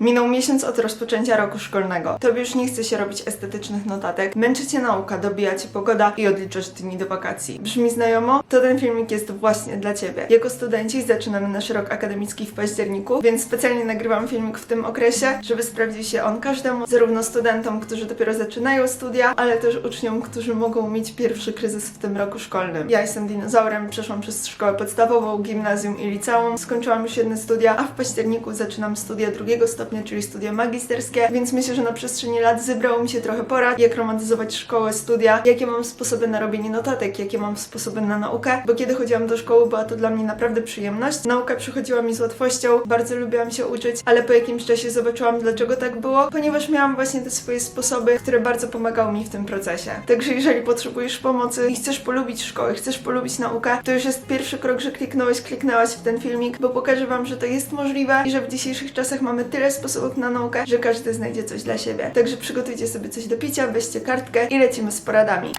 Minął miesiąc od rozpoczęcia roku szkolnego. Tobie już nie chce się robić estetycznych notatek, męczy cię nauka, dobija cię pogoda i odliczasz dni do wakacji. Brzmi znajomo? To ten filmik jest właśnie dla ciebie. Jako studenci zaczynamy nasz rok akademicki w październiku, więc specjalnie nagrywam filmik w tym okresie, żeby sprawdził się on każdemu, zarówno studentom, którzy dopiero zaczynają studia, ale też uczniom, którzy mogą mieć pierwszy kryzys w tym roku szkolnym. Ja jestem dinozaurem, przeszłam przez szkołę podstawową, gimnazjum i liceum, skończyłam już jedne studia, a w październiku zaczynam studia drugiego stopnia, czyli studia magisterskie, więc myślę, że na przestrzeni lat zebrało mi się trochę porad, jak romantyzować szkołę, studia, jakie mam sposoby na robienie notatek, jakie mam sposoby na naukę, bo kiedy chodziłam do szkoły, była to dla mnie naprawdę przyjemność. Nauka przychodziła mi z łatwością, bardzo lubiłam się uczyć, ale po jakimś czasie zobaczyłam, dlaczego tak było, ponieważ miałam właśnie te swoje sposoby, które bardzo pomagały mi w tym procesie. Także jeżeli potrzebujesz pomocy i chcesz polubić szkołę, chcesz polubić naukę, to już jest pierwszy krok, że kliknąłeś, kliknęłaś w ten filmik, bo pokażę Wam, że to jest możliwe i że w dzisiejszych czasach mamy tyle sposobów na naukę, że każdy znajdzie coś dla siebie. Także przygotujcie sobie coś do picia, weźcie kartkę i lecimy z poradami.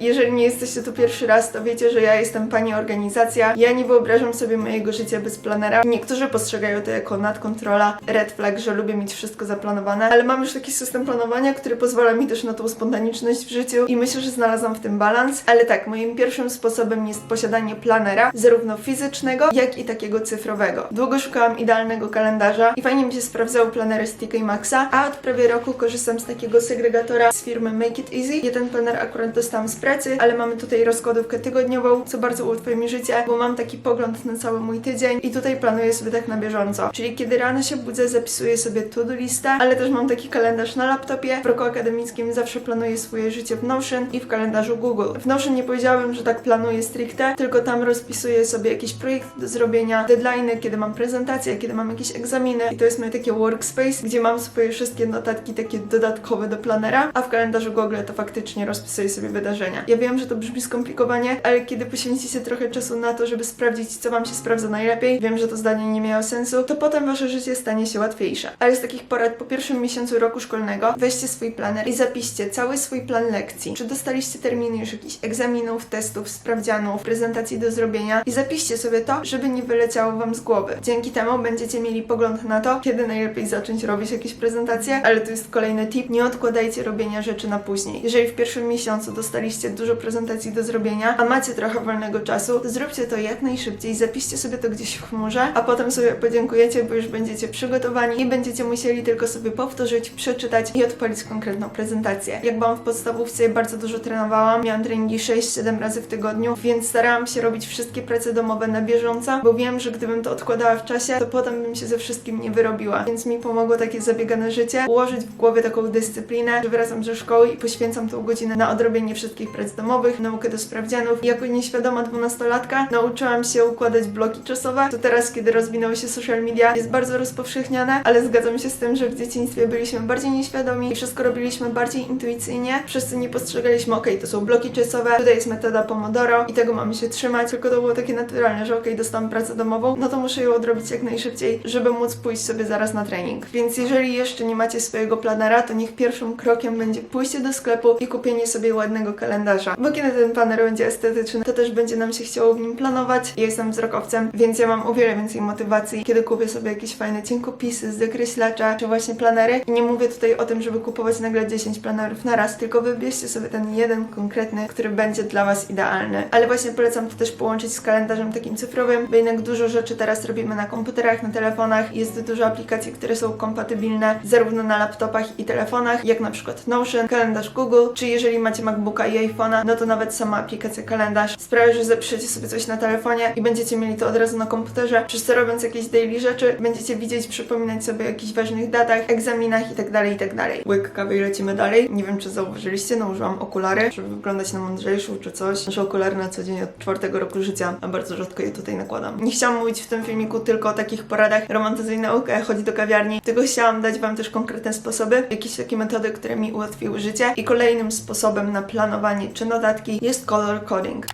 Jeżeli nie jesteście tu pierwszy raz, to wiecie, że ja jestem pani organizacja. Ja nie wyobrażam sobie mojego życia bez planera. Niektórzy postrzegają to jako nadkontrola, red flag, że lubię mieć wszystko zaplanowane, ale mam już taki system planowania, który pozwala mi też na tą spontaniczność w życiu i myślę, że znalazłam w tym balans. Ale tak, moim pierwszym sposobem jest posiadanie planera, zarówno fizycznego, jak i takiego cyfrowego. Długo szukałam idealnego kalendarza i fajnie mi się sprawdzały planery z TK Maxa, a od prawie roku korzystam z takiego segregatora z firmy Make It Easy. Ja ten planer akurat dostałam z pracy, ale mamy tutaj rozkładówkę tygodniową, co bardzo ułatwia mi życie, bo mam taki pogląd na cały mój tydzień i tutaj planuję sobie tak na bieżąco. Czyli kiedy rano się budzę, zapisuję sobie to-do listę, ale też mam taki kalendarz na laptopie. W roku akademickim zawsze planuję swoje życie w Notion i w kalendarzu Google. W Notion nie powiedziałabym, że tak planuję stricte, tylko tam rozpisuję sobie jakieś projekty do zrobienia, deadline'y, kiedy mam prezentacje, kiedy mam jakieś egzaminy i to jest moje takie workspace, gdzie mam swoje wszystkie notatki takie dodatkowe do planera, a w kalendarzu Google to faktycznie rozpisuję sobie wydarzenia. Ja wiem, że to brzmi skomplikowanie, ale kiedy poświęcicie trochę czasu na to, żeby sprawdzić, co Wam się sprawdza najlepiej, wiem, że to zdanie nie miało sensu, to potem Wasze życie stanie się łatwiejsze. Ale z takich porad po pierwszym miesiącu roku szkolnego weźcie swój planer i zapiszcie cały swój plan lekcji. Czy dostaliście terminy już jakichś egzaminów, testów, sprawdzianów, prezentacji do zrobienia i zapiszcie sobie to, żeby nie wyleciało Wam z głowy. Dzięki temu będziecie mieli pogląd na to, kiedy najlepiej zacząć robić jakieś prezentacje, ale to jest kolejny tip, nie odkładajcie robienia rzeczy na później. Jeżeli w pierwszym miesiącu dostaliście dużo prezentacji do zrobienia, a macie trochę wolnego czasu, to zróbcie to jak najszybciej, zapiszcie sobie to gdzieś w chmurze, a potem sobie podziękujecie, bo już będziecie przygotowani i będziecie musieli tylko sobie powtórzyć, przeczytać i odpalić konkretną prezentację. Jak byłam w podstawówce, bardzo dużo trenowałam, miałam treningi 6-7 razy w tygodniu, więc starałam się robić wszystkie prace domowe na bieżąco, bo wiem, że gdybym to odkładała w czasie, to potem bym się ze wszystkim nie wyrobiła. Więc mi pomogło takie zabiegane życie, ułożyć w głowie taką dyscyplinę, że wracam ze szkoły i poświęcam tą godzinę na odrobienie wszystkich prac domowych, naukę do sprawdzianów. Jako nieświadoma dwunastolatka nauczyłam się układać bloki czasowe. To teraz, kiedy rozwinęły się social media, jest bardzo rozpowszechniane, ale zgadzam się z tym, że w dzieciństwie byliśmy bardziej nieświadomi i wszystko robiliśmy bardziej intuicyjnie. Wszyscy nie postrzegaliśmy, okej, to są bloki czasowe, tutaj jest metoda Pomodoro i tego mamy się trzymać, tylko to było takie naturalne, że okej, dostałam pracę domową, no to muszę ją odrobić jak najszybciej, żeby móc pójść sobie zaraz na trening. Więc jeżeli jeszcze nie macie swojego planera, to niech pierwszym krokiem będzie pójście do sklepu i kupienie sobie ładnego kalendarza. Bo kiedy ten planer będzie estetyczny, to też będzie nam się chciało w nim planować. Ja jestem wzrokowcem, więc ja mam o wiele więcej motywacji, kiedy kupię sobie jakieś fajne cienkopisy, zakreślacze, czy właśnie planery. I nie mówię tutaj o tym, żeby kupować nagle 10 planerów na raz, tylko wybierzcie sobie ten jeden konkretny, który będzie dla Was idealny. Ale właśnie polecam to też połączyć z kalendarzem takim cyfrowym, bo jednak dużo rzeczy teraz robimy na komputerach, na telefonach. Jest dużo aplikacji, które są kompatybilne zarówno na laptopach i telefonach, jak na przykład Notion, kalendarz Google, czy jeżeli macie MacBooka i iPhone'a, no to nawet sama aplikacja kalendarz sprawia, że zapiszecie sobie coś na telefonie i będziecie mieli to od razu na komputerze, przez to robiąc jakieś daily rzeczy, będziecie widzieć, przypominać sobie o jakichś ważnych datach, egzaminach itd., itd. Łyk kawy i lecimy dalej. Nie wiem, czy zauważyliście, no użyłam okulary, żeby wyglądać na mądrzejszą czy coś. Noszę okulary na co dzień od czwartego roku życia, a bardzo rzadko je tutaj nakładam. Nie chciałam mówić w tym filmiku tylko o takich poradach romantyzuj naukę, chodź do kawiarni, tylko chciałam dać Wam też konkretne sposoby, jakieś takie metody, które mi ułatwiły życie. I kolejnym sposobem na planowanie czy notatki jest color coding.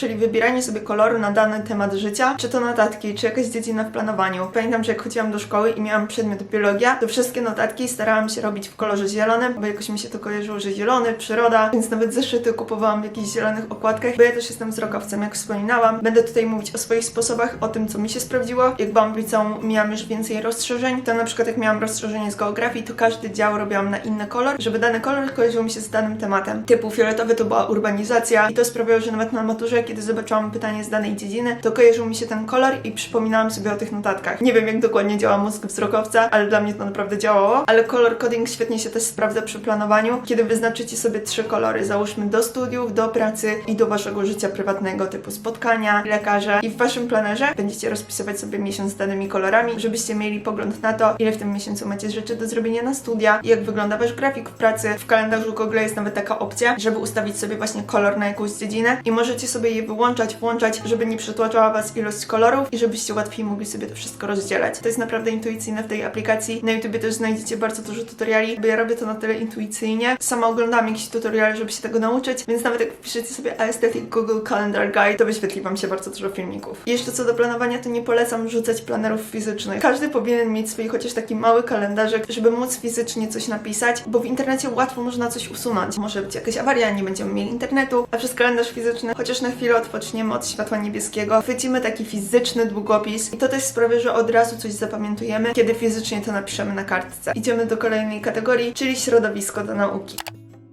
Czyli wybieranie sobie koloru na dany temat życia, czy to notatki, czy jakaś dziedzina w planowaniu. Pamiętam, że jak chodziłam do szkoły i miałam przedmiot biologia, to wszystkie notatki starałam się robić w kolorze zielonym, bo jakoś mi się to kojarzyło, że zielony, przyroda, więc nawet zeszyty kupowałam w jakichś zielonych okładkach, bo ja też jestem wzrokowcem, jak wspominałam. Będę tutaj mówić o swoich sposobach, o tym, co mi się sprawdziło. Jak byłam w liceum, miałam już więcej rozszerzeń, to na przykład jak miałam rozszerzenie z geografii, to każdy dział robiłam na inny kolor, żeby dany kolor kojarzył mi się z danym tematem. Typu fioletowy to była urbanizacja i to sprawiało, że nawet na maturze, kiedy zobaczyłam pytanie z danej dziedziny, to kojarzył mi się ten kolor i przypominałam sobie o tych notatkach. Nie wiem, jak dokładnie działa mózg wzrokowca, ale dla mnie to naprawdę działało. Ale kolor coding świetnie się też sprawdza przy planowaniu, kiedy wyznaczycie sobie trzy kolory, załóżmy do studiów, do pracy i do waszego życia prywatnego, typu spotkania, lekarza i w waszym planerze będziecie rozpisywać sobie miesiąc z danymi kolorami, żebyście mieli pogląd na to, ile w tym miesiącu macie rzeczy do zrobienia na studia, jak wygląda wasz grafik w pracy. W kalendarzu Google jest nawet taka opcja, żeby ustawić sobie właśnie kolor na jakąś dziedzinę i możecie sobie je wyłączać, włączać, żeby nie przytłaczała was ilość kolorów i żebyście łatwiej mogli sobie to wszystko rozdzielać. To jest naprawdę intuicyjne w tej aplikacji. Na YouTubie też znajdziecie bardzo dużo tutoriali, bo ja robię to na tyle intuicyjnie. Sama oglądam jakieś tutoriale, żeby się tego nauczyć, więc nawet jak wpiszecie sobie Aesthetic Google Calendar Guide, to wyświetli wam się bardzo dużo filmików. Jeszcze co do planowania, to nie polecam rzucać planerów fizycznych. Każdy powinien mieć swój chociaż taki mały kalendarzyk, żeby móc fizycznie coś napisać, bo w internecie łatwo można coś usunąć. Może być jakaś awaria, nie będziemy mieli internetu, a przez kalendarz fizyczny chociaż na chwilę odpoczniemy od światła niebieskiego, chwycimy taki fizyczny długopis i to też sprawia, że od razu coś zapamiętujemy, kiedy fizycznie to napiszemy na kartce. Idziemy do kolejnej kategorii, czyli środowisko do nauki.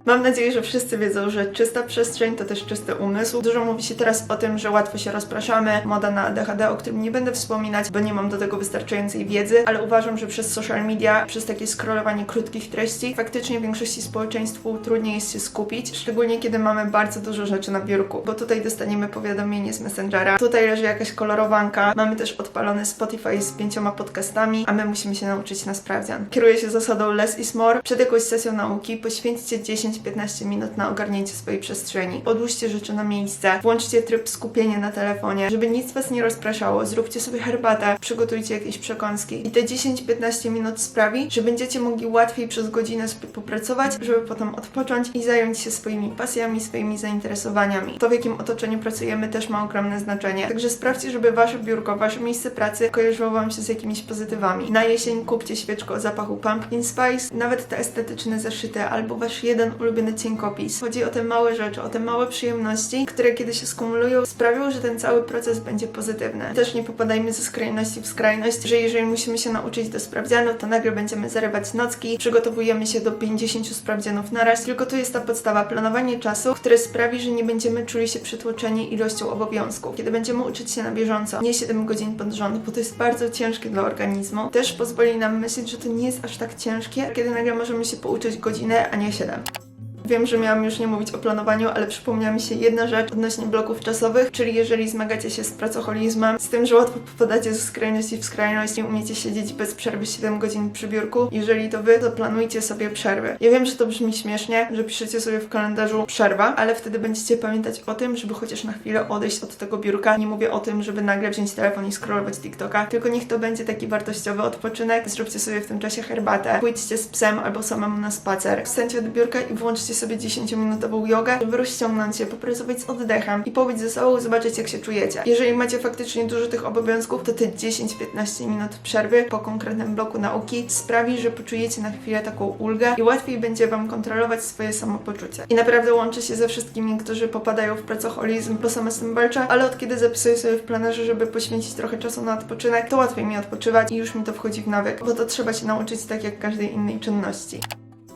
Mam nadzieję, że wszyscy wiedzą, że czysta przestrzeń to też czysty umysł. Dużo mówi się teraz o tym, że łatwo się rozpraszamy, moda na ADHD, o którym nie będę wspominać, bo nie mam do tego wystarczającej wiedzy, ale uważam, że przez social media, przez takie scrollowanie krótkich treści, faktycznie większości społeczeństwu trudniej jest się skupić, szczególnie kiedy mamy bardzo dużo rzeczy na biurku, bo tutaj dostaniemy powiadomienie z Messengera, tutaj leży jakaś kolorowanka, mamy też odpalony Spotify z pięcioma podcastami, a my musimy się nauczyć na sprawdzian. Kieruję się zasadą less is more. Przed jakąś sesją nauki poświęćcie 10 10-15 minut na ogarnięcie swojej przestrzeni. Odłóżcie rzeczy na miejsce, włączcie tryb skupienia na telefonie, żeby nic Was nie rozpraszało. Zróbcie sobie herbatę, przygotujcie jakieś przekąski. I te 10-15 minut sprawi, że będziecie mogli łatwiej przez godzinę sobie popracować, żeby potem odpocząć i zająć się swoimi pasjami, swoimi zainteresowaniami. To, w jakim otoczeniu pracujemy, też ma ogromne znaczenie. Także sprawdźcie, żeby Wasze biurko, Wasze miejsce pracy kojarzyło Wam się z jakimiś pozytywami. Na jesień kupcie świeczkę o zapachu pumpkin spice, nawet te estetyczne zeszyty, albo Wasz jeden ulubiony cienkopis. Chodzi o te małe rzeczy, o te małe przyjemności, które kiedy się skumulują, sprawią, że ten cały proces będzie pozytywny. Też nie popadajmy ze skrajności w skrajność, że jeżeli musimy się nauczyć do sprawdzianu, to nagle będziemy zarywać nocki, przygotowujemy się do 50 sprawdzianów naraz, tylko tu jest ta podstawa, planowanie czasu, które sprawi, że nie będziemy czuli się przytłoczeni ilością obowiązków. Kiedy będziemy uczyć się na bieżąco, nie 7 godzin pod rząd, bo to jest bardzo ciężkie dla organizmu, też pozwoli nam myśleć, że to nie jest aż tak ciężkie, kiedy nagle możemy się pouczyć godzinę, a nie 7. Wiem, że miałam już nie mówić o planowaniu, ale przypomniała mi się jedna rzecz odnośnie bloków czasowych, czyli jeżeli zmagacie się z pracoholizmem, z tym, że łatwo popadacie ze skrajności w skrajność, nie umiecie siedzieć bez przerwy 7 godzin przy biurku, jeżeli to wy, to planujcie sobie przerwy. Ja wiem, że to brzmi śmiesznie, że piszecie sobie w kalendarzu przerwa, ale wtedy będziecie pamiętać o tym, żeby chociaż na chwilę odejść od tego biurka. Nie mówię o tym, żeby nagle wziąć telefon i scrollować TikToka, tylko niech to będzie taki wartościowy odpoczynek. Zróbcie sobie w tym czasie herbatę, pójdźcie z psem albo samemu na spacer, wstańcie od biurka i włączcie sobie 10-minutową jogę, żeby rozciągnąć się, popracować z oddechem i pobyć ze sobą, zobaczyć jak się czujecie. Jeżeli macie faktycznie dużo tych obowiązków, to te 10-15 minut przerwy po konkretnym bloku nauki sprawi, że poczujecie na chwilę taką ulgę i łatwiej będzie Wam kontrolować swoje samopoczucie. I naprawdę łączę się ze wszystkimi, którzy popadają w pracoholizm, bo sama z tym walczę, ale od kiedy zapisuję sobie w planerze, żeby poświęcić trochę czasu na odpoczynek, to łatwiej mi odpoczywać i już mi to wchodzi w nawyk, bo to trzeba się nauczyć tak jak każdej innej czynności.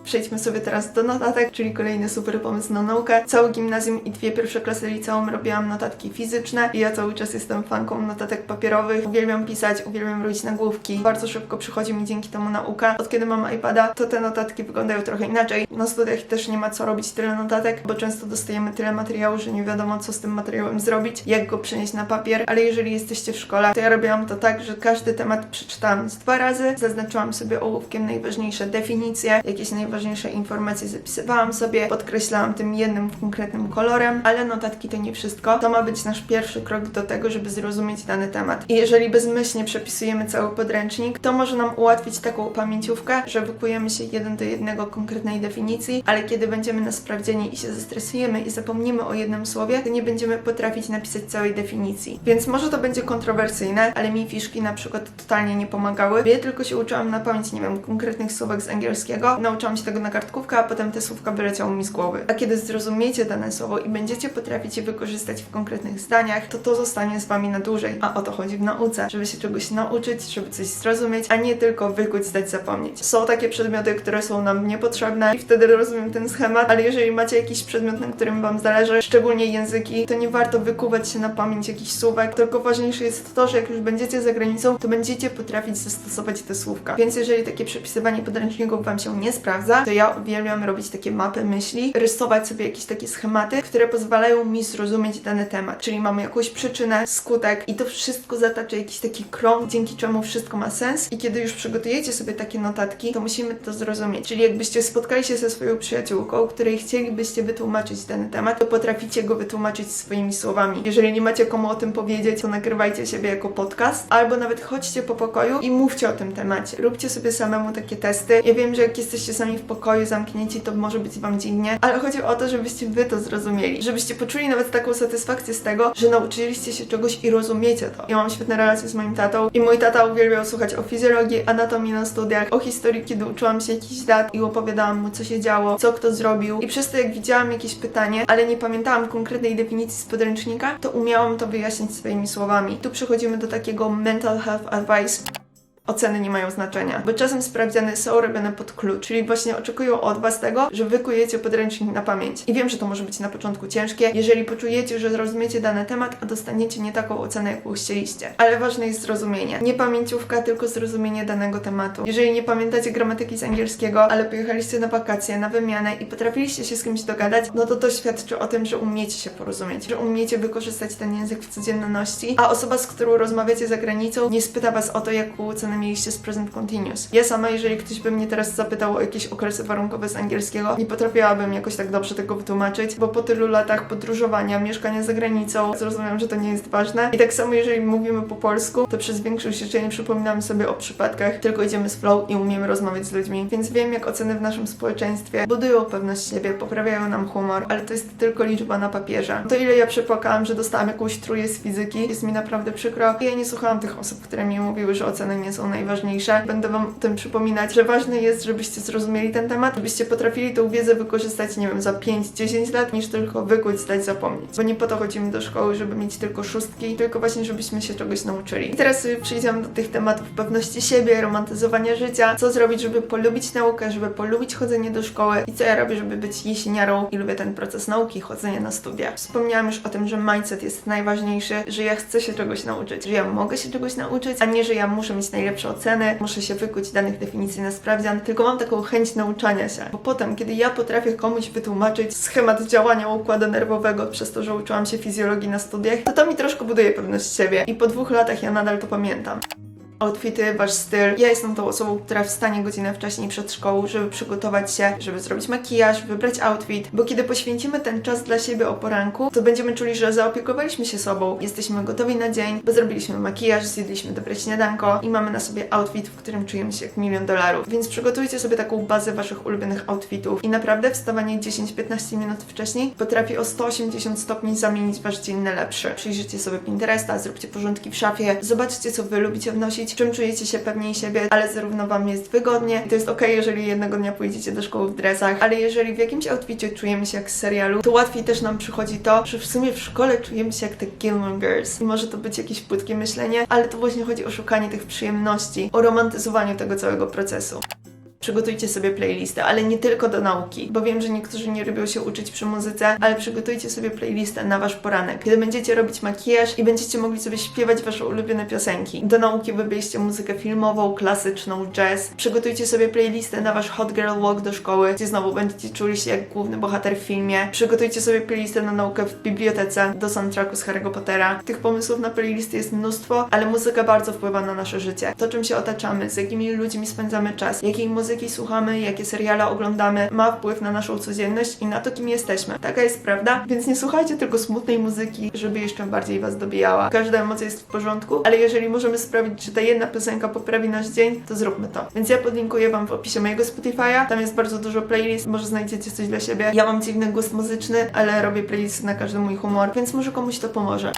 Przejdźmy sobie teraz do notatek, czyli kolejny super pomysł na naukę. Całe gimnazjum i dwie pierwsze klasy liceum robiłam notatki fizyczne i ja cały czas jestem fanką notatek papierowych. Uwielbiam pisać, uwielbiam robić nagłówki. Bardzo szybko przychodzi mi dzięki temu nauka. Od kiedy mam iPada, to te notatki wyglądają trochę inaczej. Na studiach też nie ma co robić tyle notatek, bo często dostajemy tyle materiału, że nie wiadomo co z tym materiałem zrobić, jak go przenieść na papier, ale jeżeli jesteście w szkole, to ja robiłam to tak, że każdy temat przeczytałam z dwa razy, zaznaczyłam sobie ołówkiem najważniejsze definicje, jakieś najważniejsze najważniejsze informacje zapisywałam sobie, podkreślałam tym jednym konkretnym kolorem, ale notatki to nie wszystko. To ma być nasz pierwszy krok do tego, żeby zrozumieć dany temat. I jeżeli bezmyślnie przepisujemy cały podręcznik, to może nam ułatwić taką pamięciówkę, że wykujemy się jeden do jednego konkretnej definicji, ale kiedy będziemy na sprawdzianie i się zestresujemy i zapomnimy o jednym słowie, to nie będziemy potrafić napisać całej definicji. Więc może to będzie kontrowersyjne, ale mi fiszki na przykład totalnie nie pomagały. Ja tylko się uczyłam na pamięć, nie wiem, konkretnych słówek z angielskiego, nauczyłam się tego na kartkówkę, a potem te słówka wyleciały mi z głowy. A kiedy zrozumiecie dane słowo i będziecie potrafić je wykorzystać w konkretnych zdaniach, to to zostanie z wami na dłużej. A o to chodzi w nauce, żeby się czegoś nauczyć, żeby coś zrozumieć, a nie tylko wykuć, zdać, zapomnieć. Są takie przedmioty, które są nam niepotrzebne i wtedy rozumiem ten schemat, ale jeżeli macie jakiś przedmiot, na którym wam zależy, szczególnie języki, to nie warto wykuwać się na pamięć jakichś słówek, tylko ważniejsze jest to, że jak już będziecie za granicą, to będziecie potrafić zastosować te słówka. Więc jeżeli takie przepisywanie podręczników wam się nie sprawdza, to ja uwielbiam robić takie mapy myśli, rysować sobie jakieś takie schematy, które pozwalają mi zrozumieć dany temat. Czyli mamy jakąś przyczynę, skutek i to wszystko zatacza jakiś taki krąg, dzięki czemu wszystko ma sens. I kiedy już przygotujecie sobie takie notatki, to musimy to zrozumieć. Czyli jakbyście spotkali się ze swoją przyjaciółką, której chcielibyście wytłumaczyć dany temat, to potraficie go wytłumaczyć swoimi słowami. Jeżeli nie macie komu o tym powiedzieć, to nagrywajcie siebie jako podcast, albo nawet chodźcie po pokoju i mówcie o tym temacie. Róbcie sobie samemu takie testy. Ja wiem, że jak jesteście sami w pokoju zamknięci, to może być wam dziwnie, ale chodzi o to, żebyście wy to zrozumieli. Żebyście poczuli nawet taką satysfakcję z tego, że nauczyliście się czegoś i rozumiecie to. Ja mam świetne relacje z moim tatą i mój tata uwielbiał słuchać o fizjologii, anatomii na studiach, o historii, kiedy uczyłam się jakichś dat i opowiadałam mu, co się działo, co kto zrobił. I przez to, jak widziałam jakieś pytanie, ale nie pamiętałam konkretnej definicji z podręcznika, to umiałam to wyjaśnić swoimi słowami. Tu przechodzimy do takiego mental health advice. Oceny nie mają znaczenia, bo czasem sprawdziany są robione pod klucz, czyli właśnie oczekują od Was tego, że wykujecie podręcznik na pamięć. I wiem, że to może być na początku ciężkie, jeżeli poczujecie, że zrozumiecie dany temat, a dostaniecie nie taką ocenę, jaką chcieliście. Ale ważne jest zrozumienie. Nie pamięciówka, tylko zrozumienie danego tematu. Jeżeli nie pamiętacie gramatyki z angielskiego, ale pojechaliście na wakacje, na wymianę i potrafiliście się z kimś dogadać, no to to świadczy o tym, że umiecie się porozumieć, że umiecie wykorzystać ten język w codzienności, a osoba, z którą rozmawiacie za granicą, nie spyta Was o to, jaką ocenę mieliście z present continuous. Ja sama, jeżeli ktoś by mnie teraz zapytał o jakieś okresy warunkowe z angielskiego, nie potrafiłabym jakoś tak dobrze tego wytłumaczyć, bo po tylu latach podróżowania, mieszkania za granicą, zrozumiałam, że to nie jest ważne. I tak samo, jeżeli mówimy po polsku, to przez większość życzeń przypominamy sobie o przypadkach, tylko idziemy z flow i umiemy rozmawiać z ludźmi. Więc wiem, jak oceny w naszym społeczeństwie budują pewność siebie, poprawiają nam humor, ale to jest tylko liczba na papierze. To ile ja przepłakałam, że dostałam jakąś trójkę z fizyki, jest mi naprawdę przykro. I ja nie słuchałam tych osób, które mi mówiły, że oceny nie są najważniejsze. Będę Wam o tym przypominać, że ważne jest, żebyście zrozumieli ten temat, żebyście potrafili tą wiedzę wykorzystać, nie wiem, za 5-10 lat, niż tylko wykuć, zdać, zapomnieć. Bo nie po to chodzimy do szkoły, żeby mieć tylko szóstki, tylko właśnie, żebyśmy się czegoś nauczyli. I teraz przejdziemy do tych tematów pewności siebie, romantyzowania życia, co zrobić, żeby polubić naukę, żeby polubić chodzenie do szkoły i co ja robię, żeby być jesieniarą i lubię ten proces nauki, chodzenia na studia. Wspomniałam już o tym, że mindset jest najważniejszy, że ja chcę się czegoś nauczyć, że ja mogę się czegoś nauczyć, a nie, że ja muszę mieć najlepsze oceny, muszę się wykuć danych definicji na sprawdzian, tylko mam taką chęć nauczania się. Bo potem, kiedy ja potrafię komuś wytłumaczyć schemat działania układu nerwowego przez to, że uczyłam się fizjologii na studiach, to to mi troszkę buduje pewność siebie i po dwóch latach ja nadal to pamiętam outfity, wasz styl. Ja jestem tą osobą, która wstanie godzinę wcześniej przed szkołą, żeby przygotować się, żeby zrobić makijaż, wybrać outfit, bo kiedy poświęcimy ten czas dla siebie o poranku, to będziemy czuli, że zaopiekowaliśmy się sobą, jesteśmy gotowi na dzień, bo zrobiliśmy makijaż, zjedliśmy dobre śniadanko i mamy na sobie outfit, w którym czujemy się jak milion dolarów. Więc przygotujcie sobie taką bazę waszych ulubionych outfitów i naprawdę wstawanie 10-15 minut wcześniej potrafi o 180 stopni zamienić wasz dzień na lepszy. Przyjrzyjcie sobie Pinteresta, zróbcie porządki w szafie, zobaczcie co wy lubicie wnosić, czym czujecie się pewniej siebie, ale zarówno Wam jest wygodnie. I to jest ok, jeżeli jednego dnia pójdziecie do szkoły w dresach, ale jeżeli w jakimś outficie czujemy się jak z serialu, to łatwiej też nam przychodzi to, że w sumie w szkole czujemy się jak te Gilmore Girls. I może to być jakieś płytkie myślenie, ale to właśnie chodzi o szukanie tych przyjemności, o romantyzowaniu tego całego procesu. Przygotujcie sobie playlistę, ale nie tylko do nauki, bo wiem, że niektórzy nie lubią się uczyć przy muzyce, ale przygotujcie sobie playlistę na wasz poranek, kiedy będziecie robić makijaż i będziecie mogli sobie śpiewać wasze ulubione piosenki. Do nauki wybierzcie muzykę filmową, klasyczną, jazz. Przygotujcie sobie playlistę na wasz hot girl walk do szkoły, gdzie znowu będziecie czuli się jak główny bohater w filmie. Przygotujcie sobie playlistę na naukę w bibliotece do soundtracku z Harry'ego Pottera. Tych pomysłów na playlisty jest mnóstwo, ale muzyka bardzo wpływa na nasze życie. To, czym się otaczamy, z jakimi ludźmi spędzamy czas, jakiej muzyki muzyki słuchamy, jakie seriale oglądamy, ma wpływ na naszą codzienność i na to, kim jesteśmy. Taka jest prawda, więc nie słuchajcie tylko smutnej muzyki, żeby jeszcze bardziej was dobijała. Każda emocja jest w porządku, ale jeżeli możemy sprawić, że ta jedna piosenka poprawi nasz dzień, to zróbmy to. Więc ja podlinkuję wam w opisie mojego Spotify'a, tam jest bardzo dużo playlist, może znajdziecie coś dla siebie. Ja mam dziwny gust muzyczny, ale robię playlist na każdy mój humor, więc może komuś to pomoże.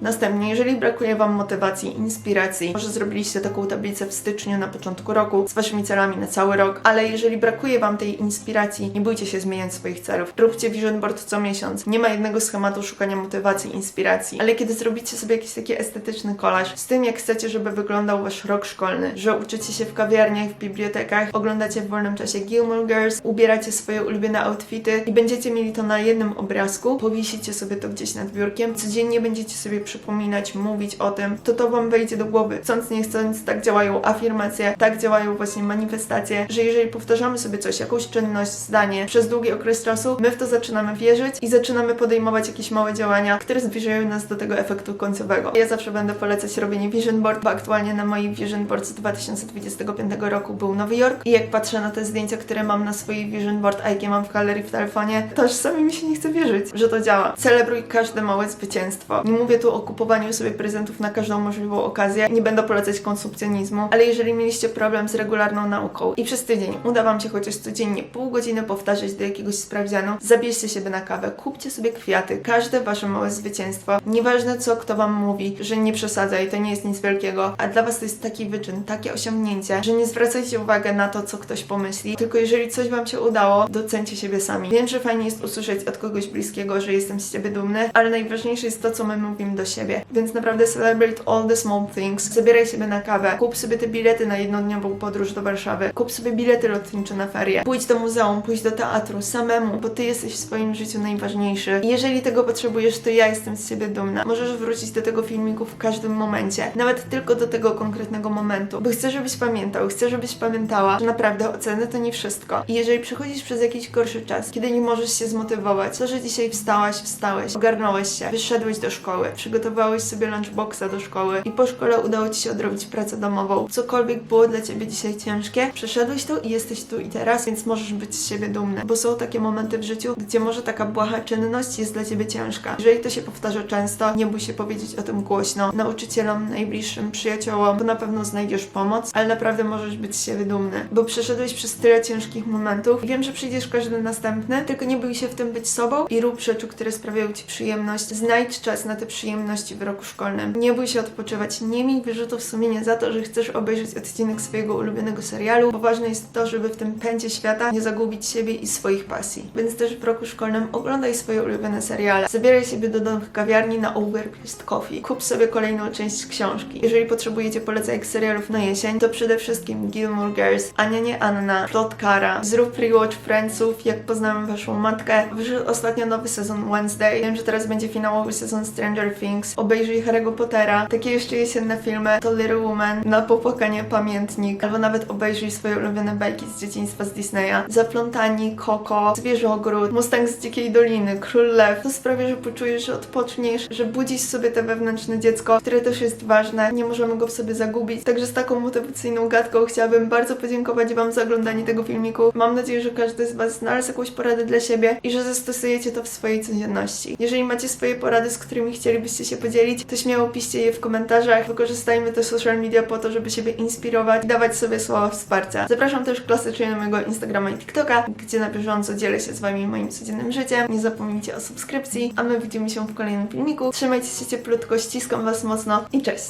Następnie, jeżeli brakuje Wam motywacji, inspiracji, może zrobiliście taką tablicę w styczniu na początku roku z Waszymi celami na cały rok, ale jeżeli brakuje Wam tej inspiracji, nie bójcie się zmieniać swoich celów. Róbcie vision board co miesiąc. Nie ma jednego schematu szukania motywacji, inspiracji, ale kiedy zrobicie sobie jakiś taki estetyczny kolaż z tym, jak chcecie, żeby wyglądał Wasz rok szkolny, że uczycie się w kawiarniach, w bibliotekach, oglądacie w wolnym czasie Gilmore Girls, ubieracie swoje ulubione outfity i będziecie mieli to na jednym obrazku, powiesicie sobie to gdzieś nad biurkiem, codziennie będziecie sobie przypominać, mówić o tym, to to Wam wejdzie do głowy. Chcąc, nie chcąc, tak działają afirmacje, tak działają właśnie manifestacje, że jeżeli powtarzamy sobie coś, jakąś czynność, zdanie przez długi okres czasu, my w to zaczynamy wierzyć i zaczynamy podejmować jakieś małe działania, które zbliżają nas do tego efektu końcowego. Ja zawsze będę polecać robienie vision board, bo aktualnie na moim vision board z 2025 roku był Nowy Jork i jak patrzę na te zdjęcia, które mam na swojej vision board, a jakie mam w galerii w telefonie, to aż sami mi się nie chce wierzyć, że to działa. Celebruj każde małe zwycięstwo. Nie mówię tu o kupowaniu sobie prezentów na każdą możliwą okazję, nie będę polecać konsumpcjonizmu, ale jeżeli mieliście problem z regularną nauką i przez tydzień uda Wam się chociaż codziennie pół godziny powtarzać do jakiegoś sprawdzianu, zabierzcie siebie na kawę, kupcie sobie kwiaty, każde Wasze małe zwycięstwo, nieważne co kto Wam mówi, że nie przesadzaj, to nie jest nic wielkiego, a dla Was to jest taki wyczyn, takie osiągnięcie, że nie zwracajcie uwagi na to, co ktoś pomyśli, tylko jeżeli coś Wam się udało, docencie siebie sami. Wiem, że fajnie jest usłyszeć od kogoś bliskiego, że jestem z Ciebie dumny, ale najważniejsze jest to, co my mówimy do siebie, więc naprawdę celebrate all the small things, zabieraj siebie na kawę, kup sobie te bilety na jednodniową podróż do Warszawy, kup sobie bilety lotnicze na ferie, pójdź do muzeum, pójdź do teatru samemu, bo Ty jesteś w swoim życiu najważniejszy. I jeżeli tego potrzebujesz, to ja jestem z siebie dumna. Możesz wrócić do tego filmiku w każdym momencie, nawet tylko do tego konkretnego momentu, bo chcę, żebyś pamiętał, chcę, żebyś pamiętała, że naprawdę oceny to nie wszystko. I jeżeli przechodzisz przez jakiś gorszy czas, kiedy nie możesz się zmotywować, to, że dzisiaj wstałaś, wstałeś, ogarnąłeś się, wyszedłeś do szkoły, przygotowałeś sobie lunchboxa do szkoły i po szkole udało Ci się odrobić pracę domową. Cokolwiek było dla Ciebie dzisiaj ciężkie, przeszedłeś to i jesteś tu i teraz, więc możesz być z siebie dumny, bo są takie momenty w życiu, gdzie może taka błaha czynność jest dla Ciebie ciężka. Jeżeli to się powtarza często, nie bój się powiedzieć o tym głośno, nauczycielom, najbliższym, przyjaciołom, bo na pewno znajdziesz pomoc, ale naprawdę możesz być z siebie dumny, bo przeszedłeś przez tyle ciężkich momentów i wiem, że przyjdziesz każdy następny, tylko nie bój się w tym być sobą i rób rzeczy, które sprawiają Ci przyjemność. Znajdź czas na te przyjemności w roku szkolnym. Nie bój się odpoczywać, nie miej wyrzutów sumienia za to, że chcesz obejrzeć odcinek swojego ulubionego serialu, bo ważne jest to, żeby w tym pędzie świata nie zagubić siebie i swoich pasji. Więc też w roku szkolnym oglądaj swoje ulubione seriale, zabieraj siebie do nowych kawiarni na Overpriced Coffee, kup sobie kolejną część książki. Jeżeli potrzebujecie polecajek serialów na jesień, to przede wszystkim Gilmore Girls, Ania nie Anna, Plotkara, zrób rewatch Friendsów, jak poznałem waszą matkę. Wyszedł ostatnio nowy sezon Wednesday, wiem, że teraz będzie finałowy sezon Stranger Things, obejrzyj Harry'ego Pottera, takie jeszcze jesienne filmy to Little Woman, na popłakanie pamiętnik, albo nawet obejrzyj swoje ulubione bajki z dzieciństwa z Disneya. Zaplątani, Koko, Zwierzogród, Mustang z Dzikiej Doliny, Król Lew. To sprawia, że poczujesz, że odpoczniesz, że budzisz sobie te wewnętrzne dziecko, które też jest ważne, nie możemy go w sobie zagubić. Także z taką motywacyjną gadką chciałabym bardzo podziękować Wam za oglądanie tego filmiku. Mam nadzieję, że każdy z Was znalazł jakąś poradę dla siebie i że zastosujecie to w swojej codzienności. Jeżeli macie swoje porady, z którymi chcielibyście się podzielić, to śmiało piszcie je w komentarzach. Wykorzystajmy te social media po to, żeby siebie inspirować dawać sobie słowa wsparcia. Zapraszam też klasycznie na mojego Instagrama i TikToka, gdzie na bieżąco dzielę się z Wami moim codziennym życiem. Nie zapomnijcie o subskrypcji, a my widzimy się w kolejnym filmiku. Trzymajcie się cieplutko, ściskam Was mocno i cześć!